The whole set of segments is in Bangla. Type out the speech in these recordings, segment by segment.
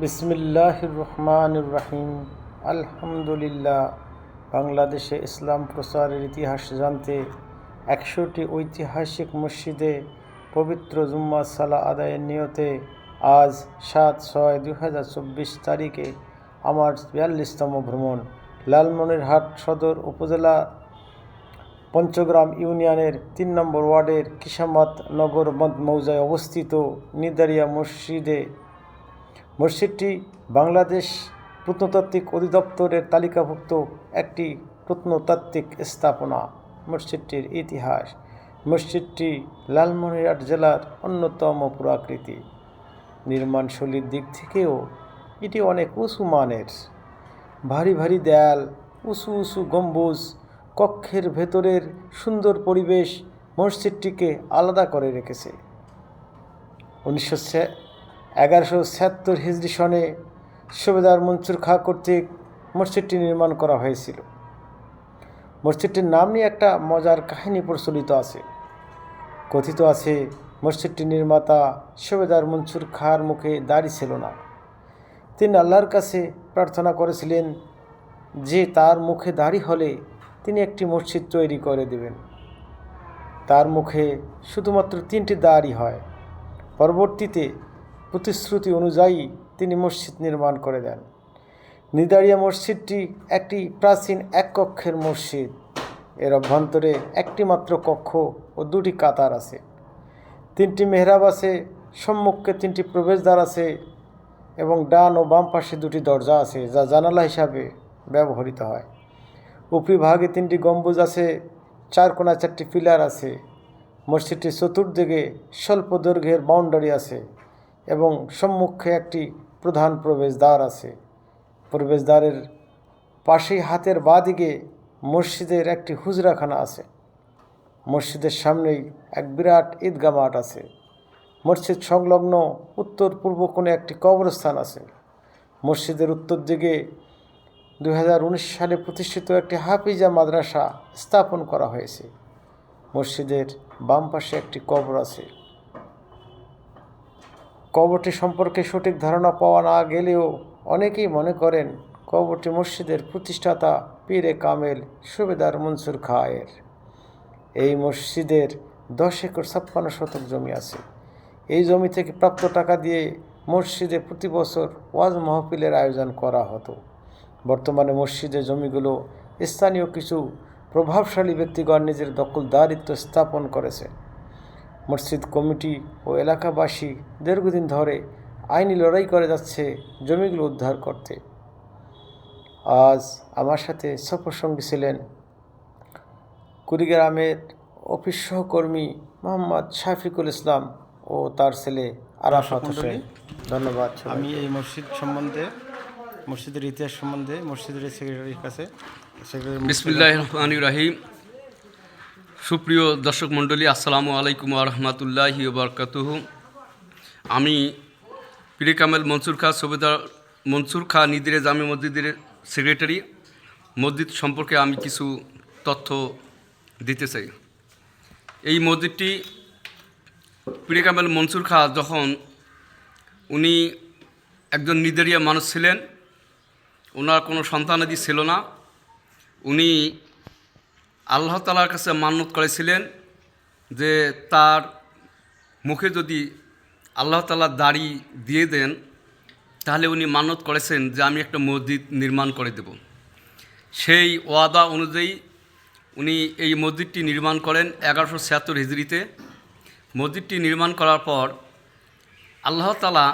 বিসমিল্লাহ রহমান রাহিম। আলহামদুলিল্লাহ, বাংলাদেশে ইসলাম প্রচারের ইতিহাস জানতে একশোটি ঐতিহাসিক মসজিদে পবিত্র জুম্মা সালা আদায়ের নিয়তে আজ সাত ছয় চব্বিশ তারিখে আমার বিয়াল্লিশতম ভ্রমণ। লালমনিরহাট সদর উপজেলা পঞ্চগ্রাম ইউনিয়নের তিন নম্বর ওয়ার্ডের কিসামাত নগর মৌজায় অবস্থিত নিদারিয়া মসজিদে মসজিদটি বাংলাদেশ প্রত্নতাত্ত্বিক অধিদপ্তরের তালিকাভুক্ত একটি প্রত্নতাত্ত্বিক স্থাপনা। মসজিদটির ইতিহাস। মসজিদটি লালমনিরহাট জেলার অন্যতম পুরাকৃতি। নির্মাণশৈলীর দিক থেকেও এটি অনেক উঁচু মানের। ভারী ভারী দেয়াল, উঁচু উঁচু গম্বুজ, কক্ষের ভেতরের সুন্দর পরিবেশ মসজিদটিকে আলাদা করে রেখেছে। উনিশশো এগারোশো ছিয়াত্তর হিজরি সনে সুবেদার মনসুর খা কর্তৃক মসজিদটি নির্মাণ করা হয়েছিল। মসজিদটির নাম নিয়ে একটা মজার কাহিনী প্রচলিত আছে। কথিত আছে মসজিদটি নির্মাতা সুবেদার মনসুর খাঁর মুখে দাড়ি ছিল না। তিনি আল্লাহর কাছে প্রার্থনা করেছিলেন যে তার মুখে দাড়ি হলে তিনি একটি মসজিদ তৈরি করে দেবেন। তার মুখে শুধুমাত্র তিনটি দাড়ি হয়। পরবর্তীতে প্রতিশ্রুতি অনুযায়ী তিনি মসজিদ নির্মাণ করে দেন। নিদারিয়া মসজিদটি একটি প্রাচীন এক কক্ষের মসজিদ। এর অভ্যন্তরে একটি মাত্র কক্ষ ও দুটি কাতার আছে। তিনটি মেহরাব আছে, সম্মুখে তিনটি প্রবেশদ্বার আছে এবং ডান ও বাম পাশে দুটি দরজা আছে, যা জানালা হিসাবে ব্যবহৃত হয়। উপরিভাগে তিনটি গম্বুজ আছে চার কোনা চারটি পিলার আছে। মসজিদটির চতুর্দিকে স্বল্প দৈর্ঘ্যের বাউন্ডারি আছে। এবং সম্মুখে একটি প্রধান প্রবেশদ্বার আছে। প্রবেশদ্বারের পাশেই হাতের বাঁদিকে মসজিদের একটি হুজরাখানা আছে। মসজিদের সামনেই এক বিরাট ঈদগাহ মাঠ আছে। মসজিদ সংলগ্ন উত্তর পূর্ব কোণে একটি কবরস্থান আছে। মসজিদের উত্তর দিকে দু হাজার উনিশ সালে প্রতিষ্ঠিত একটি হাফিজা মাদ্রাসা স্থাপন করা হয়েছে। মসজিদের বাম পাশে একটি কবর আছে। কবরটি সম্পর্কে সঠিক ধারণা পাওয়া না গেলেও অনেকেই মনে করেন কবরটি মসজিদের প্রতিষ্ঠাতা পীরে কামেল সুবেদার মনসুর খায়ের। এই মসজিদের দশ একর ছাপ্পান্ন শতক জমি আছে। এই জমি থেকে প্রাপ্ত টাকা দিয়ে মসজিদে প্রতি বছর ওয়াজ মাহফিলের আয়োজন করা হতো। বর্তমানে মসজিদের জমিগুলো স্থানীয় কিছু প্রভাবশালী ব্যক্তিগণ নিজের দখলদারিত্ব স্থাপন করেছে। মসজিদ কমিটি ও এলাকাবাসী দীর্ঘদিন ধরে আইনি লড়াই করে যাচ্ছে জমিগুলো উদ্ধার করতে। আজ আমার সাথে সফরসঙ্গী ছিলেন কুড়িগ্রামের অফিস সহকর্মী মোহাম্মদ শাফিকুল ইসলাম ও তার ছেলে আরাফাত হোসেন। ধন্যবাদ আমি এই মসজিদ সম্বন্ধে মসজিদের ইতিহাস সম্বন্ধে মসজিদের সেক্রেটারির কাছে বিসমিল্লাহ রহমান রাহিম। সুপ্রিয় দর্শক মণ্ডলী, আসসালামু আলাইকুম রহমতুল্লাহি বরকাতুহ। আমি পীরে কামেল মনসুর খা সবেদার মনসুর খা নিদিরে জামে মসজিদের সেক্রেটারি মসজিদ সম্পর্কে আমি কিছু তথ্য দিতে চাই। এই মসজিদটি পীরে কামেল মনসুর খা যখন উনি একজন নিদেরিয়া মানুষ ছিলেন, ওনার কোনো সন্তানাদি ছিল না। উনি আল্লাহ তালার কাছে মান্যত করেছিলেন যে তার মুখে যদি আল্লাহ তালা দাড়ি দিয়ে দেন তাহলে উনি মান্যত করেছেন যে আমি একটা মসজিদ নির্মাণ করে দেব। সেই ওয়াদা অনুযায়ী উনি এই মসজিদটি নির্মাণ করেন এগারোশো ছিয়াত্তর হিজড়িতে। মসজিদটি নির্মাণ করার পর আল্লাহ তালা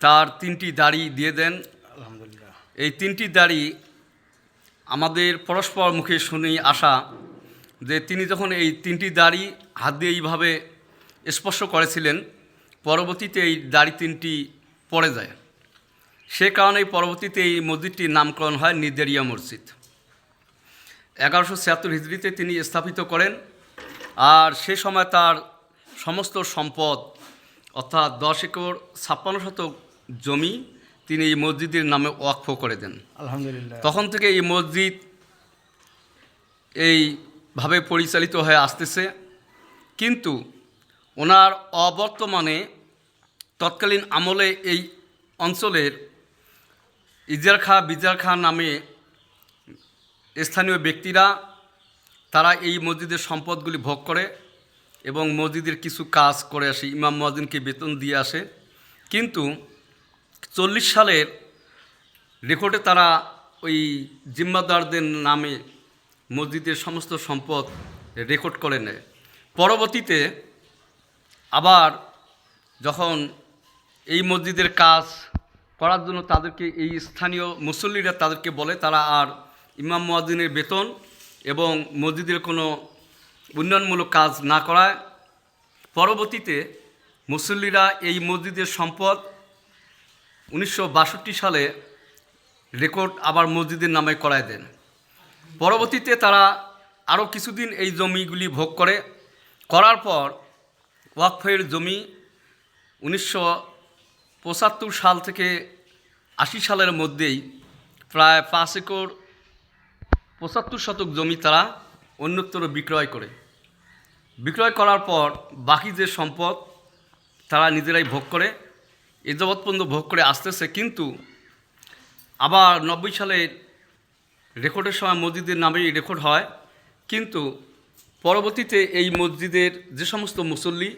তার তিনটি দাড়ি দিয়ে দেন। আলহামদুলিল্লাহ। এই তিনটি দাড়ি আমাদের পরস্পর মুখে শুনে আসা যে তিনি যখন এই তিনটি দাড়ি হাত দিয়ে এইভাবে স্পর্শ করেছিলেন, পরবর্তীতে এই দাড়ি তিনটি পড়ে যায়। সে কারণে পরবর্তীতে এই মসজিদটির নামকরণ হয় নিদেরিয়া মসজিদ। এগারোশো ছিয়াত্তর হিজড়িতে তিনি স্থাপিত করেন আর সে সময় তার সমস্ত সম্পদ, অর্থাৎ দশ একর ছাপ্পান্ন শতক জমি তিনি এই মসজিদের নামে ওয়াকফ করে দেন। আলহামদুলিল্লাহ। তখন থেকে এই মসজিদ এইভাবে পরিচালিত হয়ে আসতেছে। কিন্তু ওনার অবর্তমানে তৎকালীন আমলে এই অঞ্চলের ইজার খা বিজার খা নামে স্থানীয় ব্যক্তিরা তারা এই মসজিদের সম্পদগুলি ভোগ করে এবং মসজিদের কিছু কাজ করে আসে। ইমাম মহাজিনকে বেতন দিয়ে আসে। কিন্তু চল্লিশ সালের রেকর্ডে তারা ওই জিম্মাদারদের নামে মসজিদের সমস্ত সম্পদ রেকর্ড করে নেয়। পরবর্তীতে আবার যখন এই মসজিদের কাজ করার জন্য তাদেরকে এই স্থানীয় মুসল্লিরা তাদেরকে বলে, তারা আর ইমাম মুয়াজ্জিনের বেতন এবং মসজিদের কোনো উন্নয়নমূলক কাজ না করায়। পরবর্তীতে মুসল্লিরা এই মসজিদের সম্পদ উনিশশো বাষট্টি সালে রেকর্ড আবার মসজিদের নামে করায় দেন। পরবর্তীতে তারা আরও কিছুদিন এই জমিগুলি ভোগ করে। করার পর ওয়াকফের জমি উনিশশো পঁচাত্তর সাল থেকে আশি সালের মধ্যেই প্রায় পাঁচ একর পঁচাত্তর শতক জমি তারা অন্যত্র বিক্রয় করে। বিক্রয় করার পর বাকি যে সম্পদ তারা নিজেরাই ভোগ করে। এ ভোগ করে আসতেছে, কিন্তু আবার নব্বই সালের রেকর্ডের সময় মসজিদের নামেই রেকর্ড হয়, কিন্তু পরবর্তীতে এই মসজিদের যে সমস্ত মুসল্লি,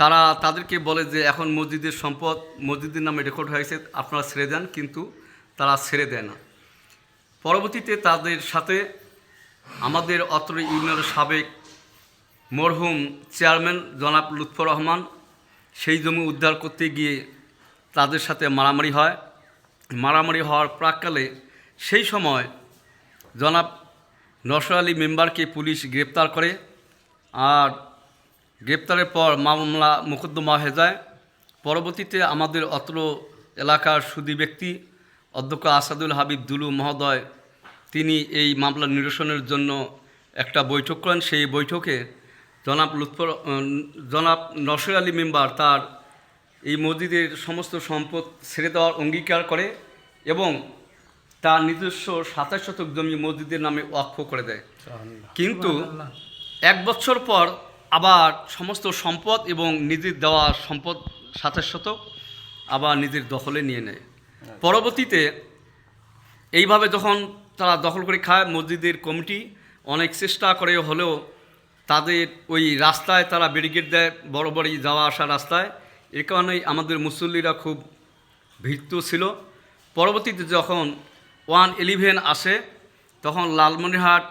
তারা তাদেরকে বলে যে এখন মসজিদের সম্পদ, মসজিদের নামে রেকর্ড হয়েছে, আপনারা ছেড়ে দেন, কিন্তু তারা ছেড়ে দেয় না। পরবর্তীতে তাদের সাথে আমাদের অত্র ইউনিয়নের সাবেক মরহুম চেয়ারম্যান জনাব লুৎফর রহমান, সেই জমি উদ্ধার করতে গিয়ে তাদের সাথে মারামারি হয়। মারামারি হওয়ার প্রাককালে সেই সময় জনাব নসর আলী মেম্বারকে পুলিশ গ্রেপ্তার করে আর গ্রেপ্তারের পর মামলা মোকদ্দমা হয়ে যায়। পরবর্তীতে আমাদের অত্র এলাকার সুদী ব্যক্তি অধ্যক্ষ আসাদুল হাবিব দুলু মহোদয়, তিনি এই মামলা নিরসনের জন্য একটা বৈঠক করেন। সেই বৈঠকে জনাব লুৎফর জনাব নসর আলী মেম্বার তার এই মসজিদের সমস্ত সম্পদ ছেড়ে দেওয়ার অঙ্গীকার করে এবং তার নিজস্ব সাতাশ শতক জমি মসজিদের নামে ওয়াকফ করে দেয়। কিন্তু এক বছর পর আবার সমস্ত সম্পদ এবং নিজের দেওয়া সম্পদ সাতাশ শতক আবার নিজের দখলে নিয়ে নেয়। পরবর্তীতে এইভাবে যখন তারা দখল করে খায় মসজিদের কমিটি অনেক চেষ্টা করে হলেও তাদের ওই রাস্তায় তারা ব্যারিকেড দেয় বড় বড় যাওয়া আসা রাস্তায়। এ কারণেই আমাদের মুসল্লিরা খুব ভীত ছিল। পরবর্তীতে যখন ওয়ান ইলেভেন আসে, তখন লালমনিরহাট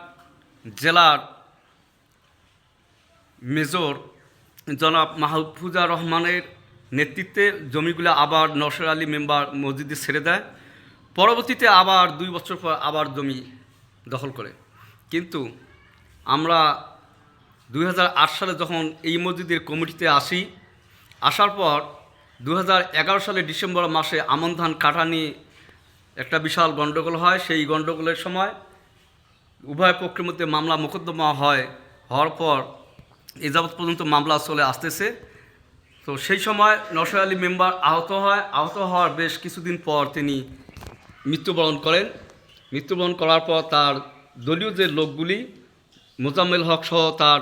জেলার মেজর জনাব মাহফুজা রহমানের নেতৃত্বে জমিগুলো আবার নসর আলী মেম্বার মসজিদে ছেড়ে দেয়। পরবর্তীতে আবার দুই বছর পর আবার জমি দখল করে। কিন্তু আমরা দু হাজার আট সালে যখন এই মসজিদের কমিটিতে আসি আসার পর দু হাজার এগারো সালে ডিসেম্বর মাসে আমন ধান কাটা নিয়ে একটা বিশাল গণ্ডগোল হয়। সেই গণ্ডগোলের সময় উভয় পক্ষের মধ্যে মামলা মোকদ্দমা হয়, হওয়ার পর এ যাবৎ পর্যন্ত মামলা চলে আসতেছে। তো সেই সময় নসর আলী মেম্বার আহত হয়। আহত হওয়ার বেশ কিছুদিন পর তিনি মৃত্যুবরণ করেন। মৃত্যুবরণ করার পর তার দলীয় যে লোকগুলি, মোজাম্মেল হক সহ তার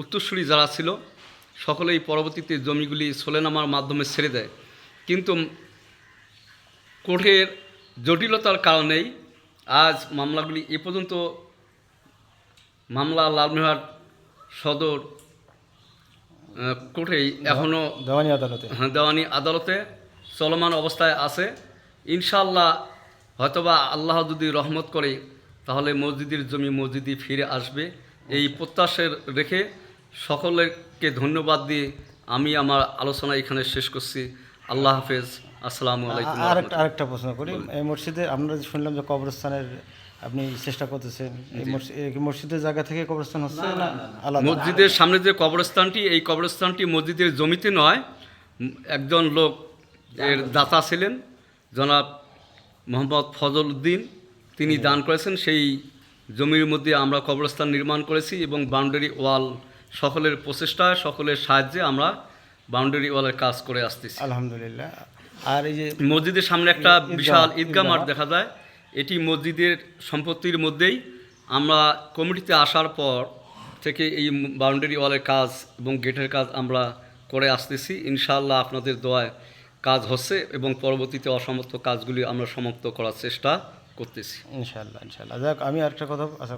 উত্তরসূরি যারা ছিল সকলেই পরবর্তীতে জমিগুলি সোলেনামার মাধ্যমে ছেড়ে দেয়। কিন্তু কোর্টের জটিলতার কারণেই আজ মামলাগুলি এ পর্যন্ত মামলা লালমেহাট সদর কোর্টেই এখনও দেওয়ানি আদালতে। হ্যাঁ, দেওয়ানি আদালতে চলমান অবস্থায় আছে। ইনশাল্লাহ হয়তোবা আল্লাহ যদি রহমত করে তাহলে মসজিদের জমি মসজিদে ফিরে আসবে। এই প্রত্যাশের রেখে সকলকে ধন্যবাদ দিয়ে আমি আমার আলোচনা এখানে শেষ করছি। আল্লাহ হাফেজ। আসসালামু আলাইকুম আর একটা আরেকটা প্রশ্ন করি। এই মসজিদে আমরা যে শুনলাম যে কবরস্থানের আপনি চেষ্টা করতেছেন মসজিদের জায়গা থেকে কবরস্থান হচ্ছে না আলাদা? মসজিদের সামনে যে কবরস্থানটি এই কবরস্থানটি মসজিদের জমিতে নয় একজন লোক এর দাতা ছিলেন জনাব মোহাম্মদ ফজল উদ্দিন। তিনি দান করেছেন সেই জমির মধ্যে আমরা কবরস্থান নির্মাণ করেছি এবং বাউন্ডারি ওয়াল সকলের প্রচেষ্টায় সকলের সাহায্যে আমরা বাউন্ডারি ওয়ালের কাজ করে আসতেছি। আলহামদুলিল্লাহ। আর এই যে মসজিদের সামনে একটা বিশাল ঈদগাহ মাঠ দেখা যায়। এটি মসজিদের সম্পত্তির মধ্যেই আমরা কমিটিতে আসার পর থেকে এই বাউন্ডারি ওয়ালের কাজ এবং গেটের কাজ আমরা করে আসতেছি। ইনশাআল্লাহ আপনাদের দোয়ায় কাজ হচ্ছে এবং পরবর্তীতে অসমাপ্ত কাজগুলি আমরা সমাপ্ত করার চেষ্টা করতেছি। ইনশাল্লাহ ইনশাল্লাহ যাক আমি আরেকটা কথা আচ্ছা